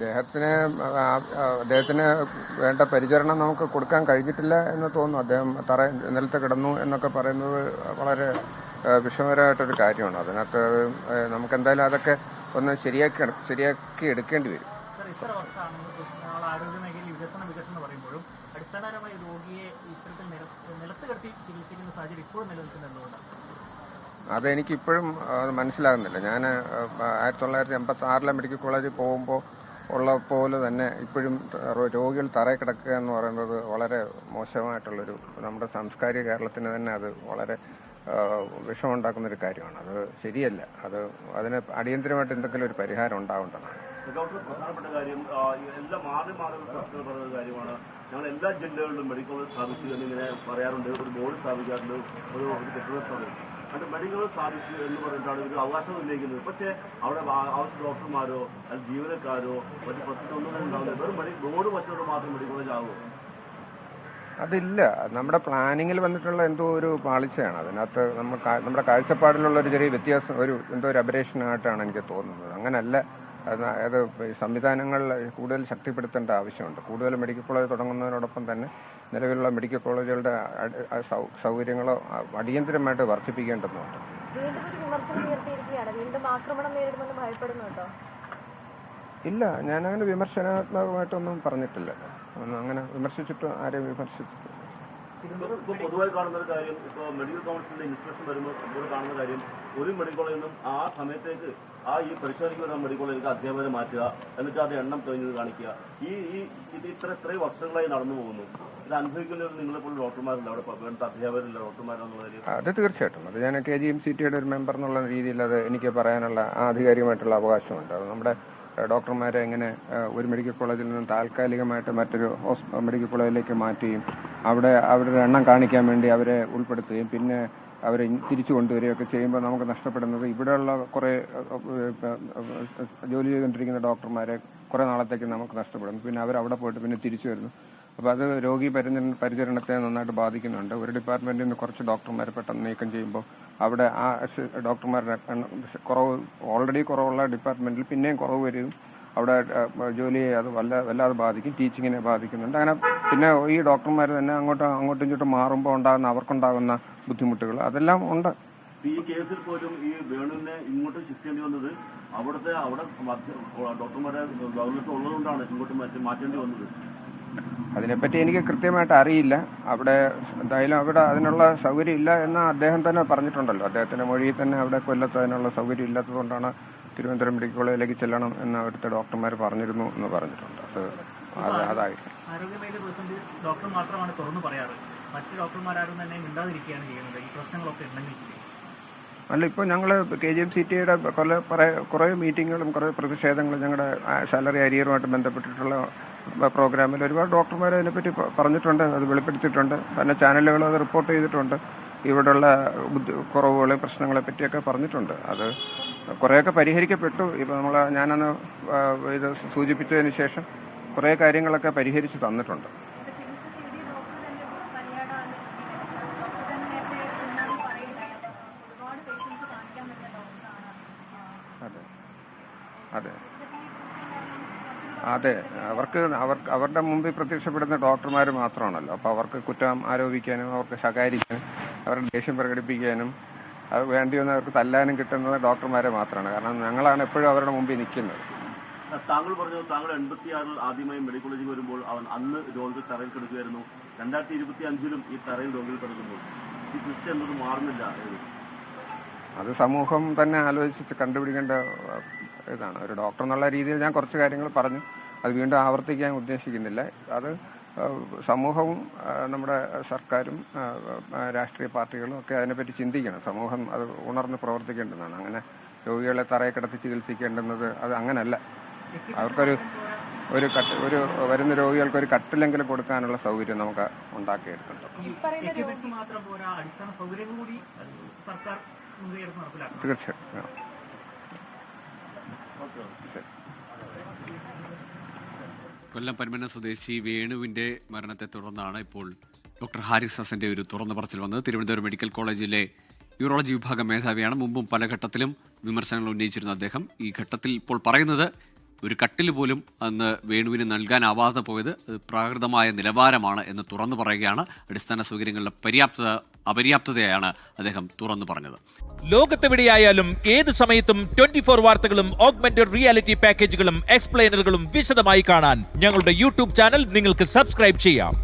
അദ്ദേഹത്തിന് അദ്ദേഹത്തിന് വേണ്ട പരിചരണം നമുക്ക് കൊടുക്കാൻ കഴിഞ്ഞിട്ടില്ല എന്ന് തോന്നുന്നു. അദ്ദേഹം തറ നിലത്ത് കിടന്നു എന്നൊക്കെ പറയുന്നത് വളരെ വിഷമകരമായിട്ടൊരു കാര്യമാണ്. അതിനകത്ത് നമുക്ക് എന്തായാലും അതൊക്കെ ഒന്ന് ശരിയാക്കി ശരിയാക്കി എടുക്കേണ്ടി വരും. അതെനിക്കിപ്പോഴും അടിസ്ഥാനപരമായി രോഗിയെ ഇത്തരത്തിൽ നിലത്ത് കിടത്തി ചികിത്സിക്കുന്ന സാഹചര്യം ഇപ്പോഴും നിലനിൽക്കുന്നത് എന്തുകൊണ്ടാണ്? അതെനിക്ക് ഇപ്പോഴും മനസ്സിലാകുന്നില്ല. ഞാൻ ആയിരത്തി തൊള്ളായിരത്തി എൺപത്തി ആറിലെ മെഡിക്കൽ കോളേജിൽ പോകുമ്പോൾ ഉള്ള പോലെ തന്നെ ഇപ്പോഴും രോഗികൾ തറയിൽ കിടക്കുക എന്ന് പറയുന്നത് വളരെ മോശമായിട്ടുള്ളൊരു നമ്മുടെ സാംസ്കാരിക കേരളത്തിന് തന്നെ അത് വളരെ വിഷമുണ്ടാക്കുന്ന ഒരു കാര്യമാണ്. അത് ശരിയല്ല. അത് അതിന് അടിയന്തരമായിട്ട് എന്തെങ്കിലും ഒരു പരിഹാരം ഉണ്ടാവേണ്ടതാണ്. കാര്യം കാര്യമാണ്. ഞങ്ങൾ എല്ലാ ജില്ലകളിലും മെഡിക്കൽ കോളേജ് സ്ഥാപിച്ചു എന്നിങ്ങനെ പറയാറുണ്ട് ഒരു ബോർഡ് സ്ഥാപിക്കാറുണ്ട് ഒരു മരുന്നുകൾ സ്ഥാപിച്ചു എന്ന് പറഞ്ഞിട്ടാണ് ഒരു അവകാശം ഉന്നയിക്കുന്നത്. പക്ഷേ അവിടെ ആവശ്യ ഡോക്ടർമാരോ അല്ലെങ്കിൽ ജീവനക്കാരോ മറ്റു പ്രശ്നമൊന്നും ഉണ്ടാവില്ല. വെറും മരി റോഡ് വച്ചുകൊണ്ട് മാത്രം മെഡിക്കൽ കോളേജ് ആകുമോ അതില്ല. നമ്മുടെ പ്ലാനിങ്ങിൽ വന്നിട്ടുള്ള എന്തോ ഒരു പാളിച്ചയാണ്. അതിനകത്ത് നമ്മൾ നമ്മുടെ കാഴ്ചപ്പാടിലുള്ള ഒരു ചെറിയ വ്യത്യാസം ഒരു എന്തോ ഒരു അപരേഷനായിട്ടാണ് എനിക്ക് തോന്നുന്നത്. അങ്ങനല്ല. അത് സംവിധാനങ്ങൾ കൂടുതൽ ശക്തിപ്പെടുത്തേണ്ട ആവശ്യമുണ്ട്. കൂടുതൽ മെഡിക്കൽ കോളേജ് തുടങ്ങുന്നതിനോടൊപ്പം തന്നെ നിലവിലുള്ള മെഡിക്കൽ കോളേജുകളുടെ സൗകര്യങ്ങളോ അടിയന്തരമായിട്ട് വർദ്ധിപ്പിക്കേണ്ടതുണ്ട്. ഇല്ല ഞാനങ്ങനെ വിമർശനാത്മകമായിട്ടൊന്നും പറഞ്ഞിട്ടില്ല. ഒന്നും അങ്ങനെ വിമർശിച്ചിട്ട് ആരെയും വിമർശിച്ചിട്ടില്ല. ഇപ്പൊ പൊതുവായി കാണുന്ന ഒരു കാര്യം ഇപ്പൊ മെഡിക്കൽ കൗൺസിലിന്റെ ഇൻസ്പെക്ഷൻ വരുമ്പോൾ ഇപ്പോൾ കാണുന്ന കാര്യം ഒരു മെഡിക്കൽ കോളേജിൽ നിന്നും ആ സമയത്തേക്ക് ആ ഈ പരിശോധനയ്ക്ക് വരുന്ന മെഡിക്കൽ കോളേജിലേക്ക് അധ്യാപകരെ മാറ്റുക എന്നിട്ട് അത് എണ്ണം തെളിഞ്ഞത് കാണിക്കുക. ഈ ഈ ഇത് ഇത്ര ഇത്രയും വർഷങ്ങളായി നടന്നു പോകുന്നു. ഇത് അനുഭവിക്കുന്ന ഒരു ഡോക്ടർമാരില്ല അവിടെ വേണ്ട അധ്യാപകരില്ല ഡോക്ടർമാരെന്നുള്ള അത് തീർച്ചയായിട്ടും. അത് ഞാൻ കെ ജി എം സി ടിയുടെ ഒരു മെമ്പർ എന്നുള്ള രീതിയിൽ അത് എനിക്ക് പറയാനുള്ള ആധികാരികമായിട്ടുള്ള അവകാശമുണ്ട്. അത് നമ്മുടെ ഡോക്ടർമാരെ എങ്ങനെ ഒരു മെഡിക്കൽ കോളേജിൽ നിന്ന് താൽക്കാലികമായിട്ട് മറ്റൊരു മെഡിക്കൽ കോളേജിലേക്ക് മാറ്റുകയും അവിടെ അവരുടെ എണ്ണം കാണിക്കാൻ വേണ്ടി അവരെ ഉൾപ്പെടുത്തുകയും പിന്നെ അവരെ തിരിച്ചു കൊണ്ടുവരികയൊക്കെ ചെയ്യുമ്പോൾ നമുക്ക് നഷ്ടപ്പെടുന്നത് ഇവിടെയുള്ള കുറേ ജോലി ചെയ്തുകൊണ്ടിരിക്കുന്ന ഡോക്ടർമാരെ കുറേ നാളത്തേക്ക് നമുക്ക് നഷ്ടപ്പെടുന്നു. പിന്നെ അവർ അവിടെ പോയിട്ട് പിന്നെ തിരിച്ചു വരുന്നു. അപ്പോൾ അത് രോഗി പരിചരണ പരിചരണത്തെ നന്നായിട്ട് ബാധിക്കുന്നുണ്ട്. ഒരു ഡിപ്പാർട്ട്മെന്റിൽ നിന്ന് കുറച്ച് ഡോക്ടർമാരെ പെട്ടെന്ന് നീക്കം ചെയ്യുമ്പോൾ അവിടെ ആ ഡോക്ടർമാരുടെ കുറവ് ഓൾറെഡി കുറവുള്ള ഡിപ്പാർട്ട്മെന്റിൽ പിന്നെയും കുറവ് വരും. അവിടെ ജോലിയെ അത് വല്ല വല്ലാതെ ബാധിക്കും ടീച്ചിങ്ങിനെ ബാധിക്കുന്നുണ്ട്. അങ്ങനെ പിന്നെ ഈ ഡോക്ടർമാർ തന്നെ അങ്ങോട്ടും അങ്ങോട്ടും ഇങ്ങോട്ടും മാറുമ്പോൾ ഉണ്ടാകുന്ന അവർക്കുണ്ടാകുന്ന ബുദ്ധിമുട്ടുകൾ അതെല്ലാം ഉണ്ട്. ഈ കേസിൽ പോലും ഈ വേണുവിനെ ഇങ്ങോട്ട് ഷിഫ്റ്റ് ചെയ്യേണ്ടി വന്നത് അവിടുത്തെ അവിടെ ഡോക്ടർമാരെ ഗവൺമെന്റ് ഉള്ളതുകൊണ്ടാണ് ഇങ്ങോട്ട് മാറ്റി മാറ്റേണ്ടി വന്നത്. അതിനെപ്പറ്റി എനിക്ക് കൃത്യമായിട്ട് അറിയില്ല. അവിടെ എന്തായാലും അവിടെ അതിനുള്ള സൗകര്യം ഇല്ല എന്ന് അദ്ദേഹം തന്നെ പറഞ്ഞിട്ടുണ്ടല്ലോ. അദ്ദേഹത്തിന്റെ മൊഴിയിൽ തന്നെ അവിടെ കൊല്ലത്ത് അതിനുള്ള സൗകര്യം ഇല്ലാത്തതുകൊണ്ടാണ് തിരുവനന്തപുരം മെഡിക്കൽ കോളേജിലേക്ക് ചെല്ലണം എന്ന് അവിടുത്തെ ഡോക്ടർമാർ പറഞ്ഞിരുന്നു എന്ന് പറഞ്ഞിട്ടുണ്ട്. അത് അത് അതായിരിക്കും. ആരോഗ്യ മേഖല പ്രതിസന്ധി ഡോക്ടർ മാത്രമാണ് തുറന്നു പറയാറ്. മറ്റ് ഡോക്ടർമാരും തന്നെ മിണ്ടാതിരിക്കുകയാണ് ചെയ്യുന്നത്. ഈ പ്രശ്നങ്ങളൊക്കെ ഉണ്ടെങ്കിൽ. അല്ല ഇപ്പോൾ ഞങ്ങൾ കെ ജി എം സി ടിയുടെ കുറേ കുറേ- കുറേ മീറ്റിങ്ങുകളും കുറേ പ്രതിഷേധങ്ങളും ഞങ്ങളുടെ സാലറി അരിയറുമായിട്ട് ബന്ധപ്പെട്ടിട്ടുള്ള പ്രോഗ്രാമിൽ ഒരുപാട് ഡോക്ടർമാർ അതിനെപ്പറ്റി പറഞ്ഞിട്ടുണ്ട് അത് വെളിപ്പെടുത്തിയിട്ടുണ്ട്. പല ചാനലുകളും അത് റിപ്പോർട്ട് ചെയ്തിട്ടുണ്ട്. ഇവിടെയുള്ള കുറവുകളെ പ്രശ്നങ്ങളെ പറ്റിയൊക്കെ പറഞ്ഞിട്ടുണ്ട്. അത് കുറേയൊക്കെ പരിഹരിക്കപ്പെട്ടു. ഇപ്പോൾ നമ്മൾ ഞാനന്ന് ഇത് സൂചിപ്പിച്ചതിന് ശേഷം കുറേ കാര്യങ്ങളൊക്കെ പരിഹരിച്ച് തന്നിട്ടുണ്ട്. അതെ. അതെ. അതെ. അവർക്ക് അവർക്ക് അവരുടെ മുമ്പിൽ പ്രത്യക്ഷപ്പെടുന്ന ഡോക്ടർമാർ മാത്രമാണല്ലോ. അപ്പോൾ അവർക്ക് കുറ്റം ആരോപിക്കാനും അവർക്ക് ശകാരിക്കാനും അവരുടെ ദേഷ്യം പ്രകടിപ്പിക്കാനും അത് വേണ്ടി വന്ന് അവർക്ക് തല്ലാനും കിട്ടുന്നത് ഡോക്ടർമാരെ മാത്രമാണ്. കാരണം ഞങ്ങളാണ് എപ്പോഴും അവരുടെ മുമ്പിൽ നിൽക്കുന്നത്. താങ്കൾ പറഞ്ഞു താങ്കൾ എൺപത്തിയാറിൽ ആദ്യമായി മെഡിക്കൽ കോളേജിൽ വരുമ്പോൾ അവൻ അന്ന് രോഗികൾ തറയിൽ കിടക്കുകയായിരുന്നു. രണ്ടായിരത്തി ഇരുപത്തി അഞ്ചിലും ഈ തറയിൽ രോഗികൾ കിടക്കുമ്പോൾ ഈ സിസ്റ്റം എന്നത് മാറുന്നില്ല? അത് സമൂഹം തന്നെ ആലോചിച്ച് കണ്ടുപിടിക്കേണ്ട ഇതാണ്. ഒരു ഡോക്ടർ എന്നുള്ള രീതിയിൽ ഞാൻ കുറച്ച് കാര്യങ്ങൾ പറഞ്ഞു. അത് വീണ്ടും ആവർത്തിക്കാൻ ഉദ്ദേശിക്കുന്നില്ല. അത് സമൂഹവും നമ്മുടെ സർക്കാരും രാഷ്ട്രീയ പാർട്ടികളും ഒക്കെ അതിനെപ്പറ്റി ചിന്തിക്കണം. സമൂഹം അത് ഉണർന്ന് പ്രവർത്തിക്കേണ്ടതാണ്. അങ്ങനെ രോഗികളെ തറയെ കിടത്തി ചികിത്സിക്കേണ്ടുന്നത് അത് അങ്ങനല്ല. അവർക്കൊരു ഒരു കട്ട് ഒരു വരുന്ന രോഗികൾക്ക് ഒരു കട്ടിലെങ്കിലും കൊടുക്കാനുള്ള സൗകര്യം നമുക്ക് ഉണ്ടാക്കിയെടുക്കുന്നുണ്ട് എക്യുപ്മെന്റ്സ് കൊല്ലം പന്മന സ്വദേശി വേണുവിന്റെ മരണത്തെ തുടർന്നാണ് ഇപ്പോൾ ഡോക്ടർ ഹാരിസ് ഹസന്റെ ഒരു തുറന്നു പറച്ചിൽ വന്നത്. തിരുവനന്തപുരം മെഡിക്കൽ കോളേജിലെ യൂറോളജി വിഭാഗം മേധാവിയാണ്. മുമ്പും പല ഘട്ടത്തിലും വിമർശനങ്ങൾ ഉന്നയിച്ചിരുന്ന അദ്ദേഹം. ഈ ഘട്ടത്തിൽ ഇപ്പോൾ പറയുന്നത് ഒരു കട്ടിൽ പോലും അന്ന് വേണുവിന് നൽകാനാവാതെ പോയത് പ്രാകൃതമായ നിലവാരമാണ് എന്ന് തുറന്നു പറയുകയാണ്. അടിസ്ഥാന സൗകര്യങ്ങളുടെ പര്യാപ്തത അപര്യാപ്തതയാണ് അദ്ദേഹം തുറന്നു പറഞ്ഞത്. ലോകത്തെവിടെയായാലും ഏത് സമയത്തും ട്വന്റി ഫോർ വാർത്തകളും ഓഗ്മെന്റഡ് റിയാലിറ്റി പാക്കേജുകളും എക്സ്പ്ലെയിനറുകളും വിശദമായി കാണാൻ ഞങ്ങളുടെ യൂട്യൂബ് ചാനൽ നിങ്ങൾക്ക് സബ്സ്ക്രൈബ് ചെയ്യാം.